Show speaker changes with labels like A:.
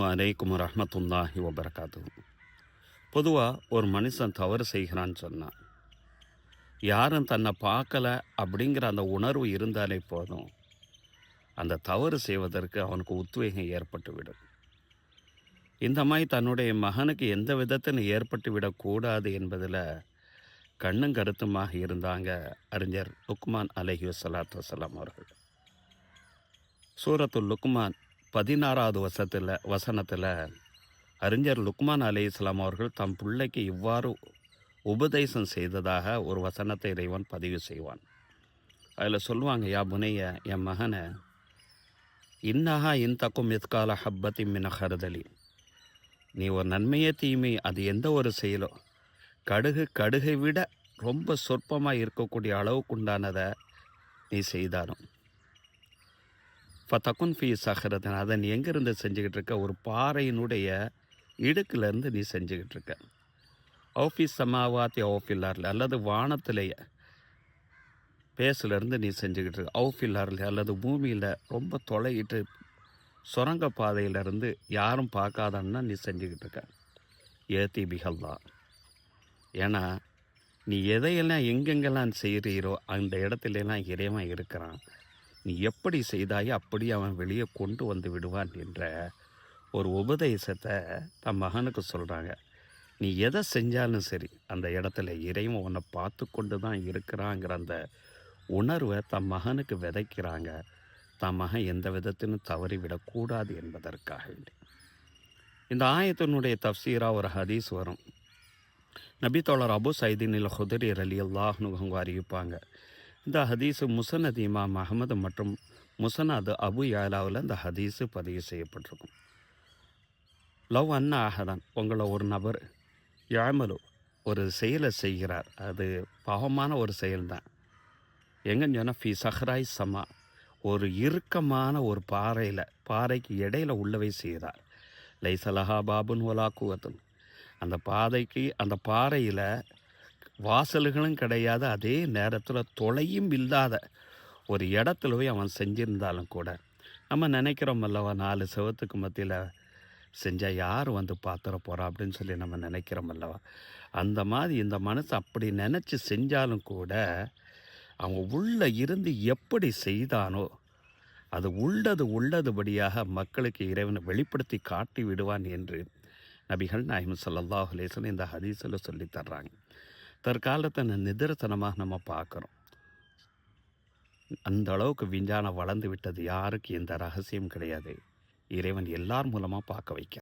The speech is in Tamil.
A: வலைக்கும் ரஹமத்துல்லாஹி வபரகாத்து பொதுவாக ஒரு மனுஷன் தவறு செய்கிறான்னு சொன்னான் யாரும் தன்னை பார்க்கல அப்படிங்கிற அந்த உணர்வு இருந்தாலே போதும். அந்த தவறு செய்வதற்கு அவனுக்கு உத்வேகம் ஏற்பட்டுவிடும் இந்த மாதிரி தன்னுடைய மகனுக்கு எந்த விதத்தில் ஏற்பட்டு விடக்கூடாது என்பதில் கண்ணும் கருத்துமாக இருந்தாங்க அறிஞர் லுக்மான் அலஹி வசலாத்து வசலாம் அவர்கள். சூரத்துல் லுக்மான் பதினாறாவது வசத்தில் வசனத்தில் அறிஞர் லுக்மான் அலி இஸ்லாம் அவர்கள் தம் பிள்ளைக்கு இவ்வாறு உபதேசம் செய்ததாக ஒரு வசனத்தை இறைவன் பதிவு செய்வான். அதில் சொல்லுவாங்க யா புனைய என் மகனை இன்னஹா இன் தக்கும் மித்கால ஹப்பத்தி மின நீ ஒரு நன்மையே தீமை அது எந்த ஒரு செயலோ. கடுகு கடுகை விட ரொம்ப சொற்பமாக இருக்கக்கூடிய அளவுக்குண்டானதை நீ செய்தாலும். இப்போ தக்குன் ஃபீ சஹரதன் அதை நீ எங்கேருந்து செஞ்சுக்கிட்டு இருக்க? ஒரு பாறையினுடைய இடுக்குலேருந்து நீ செஞ்சுக்கிட்டு இருக்க. ஆஃபீஸ் சமாவாத்தி ஓஃபில்லாரில் அல்லது வானத்திலேயே பேஸ்லேருந்து நீ செஞ்சுக்கிட்டு இருக்க. அவுஃபில்லாரில் அல்லது பூமியில் ரொம்ப தொலைகிட்டு சுரங்க பாதையிலேருந்து யாரும் பார்க்காதன்னா நீ செஞ்சுக்கிட்டு இருக்க. ஏத்தி பிகல்லா ஏன்னா நீ எதையெல்லாம் எங்கெங்கெல்லாம் செய்கிறீரோ அந்த இடத்துலலாம் இறைவன் இருக்கிறான். நீ எப்படி செய்தாயோ அப்படி அவன் வெளியே கொண்டு வந்து விடுவான் என்ற ஒரு உபதேசத்தை தன் மகனுக்கு சொல்கிறாங்க நீ எதை செஞ்சாலும் சரி அந்த இடத்துல இறைவன் உன்னை பார்த்து கொண்டு தான் இருக்கிறாங்கிற அந்த உணர்வை தன் மகனுக்கு விதைக்கிறாங்க. தன் மகன் எந்த விதத்திலும் தவறி விடக்கூடாது என்பதற்காக வேண்டி. இந்த ஆயத்தினுடைய தப்சீராக ஒரு ஹதீஸ் வரும். நபி தோழர் அபு சைதீனில் ஹுதரி அலி அல்லாஹ்னு அவங்க அறிவிப்பாங்க. இந்த ஹதீஸு முசனத் இமாம் அகமது மற்றும் முசனது அபு யாலாவில் இந்த ஹதீஸு பதிவு செய்யப்பட்டிருக்கும். லவ் அண்ணா ஆகதான் உங்களை ஒரு நபர் யாமலு ஒரு செயலை செய்கிறார். அது பாவமான ஒரு செயல்தான். எங்கன்னு சொன்னால் ஃபி சஹ்ராய் சமா ஒரு இறுக்கமான ஒரு பாறையில் பாறைக்கு இடையில உள்ளவை செய்கிறார் லைசலஹா பாபுன் ஒலா குவத்துன். அந்த பாதைக்கு அந்த பாறையில் வாசல்களும் கிடையாது அதே நேரத்தில் தொலையும் இல்லாத ஒரு இடத்துல போய் அவன் செஞ்சிருந்தாலும் கூட நம்ம நினைக்கிறோம் அல்லவா நாலு செவத்துக்கு மத்தியில் செஞ்சால் யார் வந்து பார்த்துட போகிறா அப்படின்னு சொல்லி நம்ம நினைக்கிறோம் அல்லவா? அந்த மாதிரி இந்த மனசு அப்படி நினச்சி செஞ்சாலும் கூட அவன் உள்ளே இருந்து எப்படி செய்தானோ அது உள்ளது உள்ளதுபடியாக மக்களுக்கு இறைவனை வெளிப்படுத்தி காட்டி விடுவான் என்று நபிகள் நாயம் ஸல்லல்லாஹு அலைஹி இந்த ஹதீஸில் சொல்லி தர்றாங்க. தற்காலத்தை நிதர்சனமாக நம்ம பார்க்குறோம். அந்த அளவுக்கு விஞ்ஞானம் வளர்ந்து விட்டது யாருக்கு? எந்த ரகசியம் கிடையாது. இறைவன் எல்லார் மூலமாக பார்க்க வைக்க